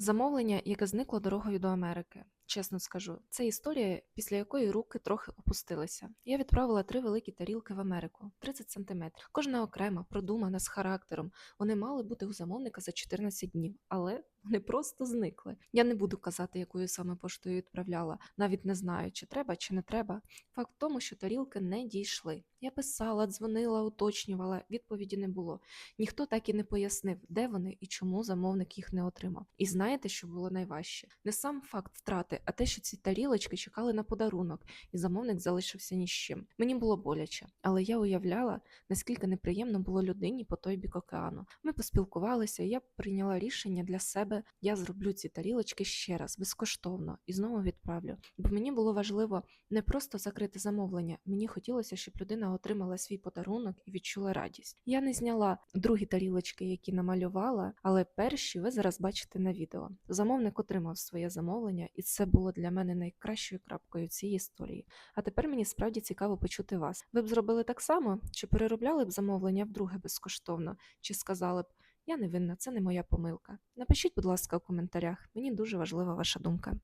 Замовлення, яке зникло дорогою до Америки. Чесно скажу, це історія, після якої руки трохи опустилися. Я відправила три великі тарілки в Америку 30 сантиметрів. Кожна окрема, продумана з характером. Вони мали бути у замовника за 14 днів, але вони просто зникли. Я не буду казати, якою саме поштою відправляла, навіть не знаю, чи треба, чи не треба. Факт в тому, що тарілки не дійшли. Я писала, дзвонила, уточнювала, відповіді не було. Ніхто так і не пояснив, де вони і чому замовник їх не отримав. І знаєте, що було найважче? Не сам факт втрати, а те, що ці тарілочки чекали на подарунок, і замовник залишився ні з чим. Мені було боляче, але я уявляла, наскільки неприємно було людині по той бік океану. Ми поспілкувалися, і я прийняла рішення для себе. Я зроблю ці тарілочки ще раз безкоштовно і знову відправлю. Бо мені було важливо не просто закрити замовлення. Мені хотілося, щоб людина отримала свій подарунок і відчула радість. Я не зняла другі тарілочки, які намалювала, але перші ви зараз бачите на відео. Замовник отримав своє замовлення, і це було для мене найкращою крапкою цієї історії. А тепер мені справді цікаво почути вас. Ви б зробили так само? Чи переробляли б замовлення вдруге безкоштовно? Чи сказали б я не винна, це не моя помилка? Напишіть, будь ласка, у коментарях. Мені дуже важлива ваша думка.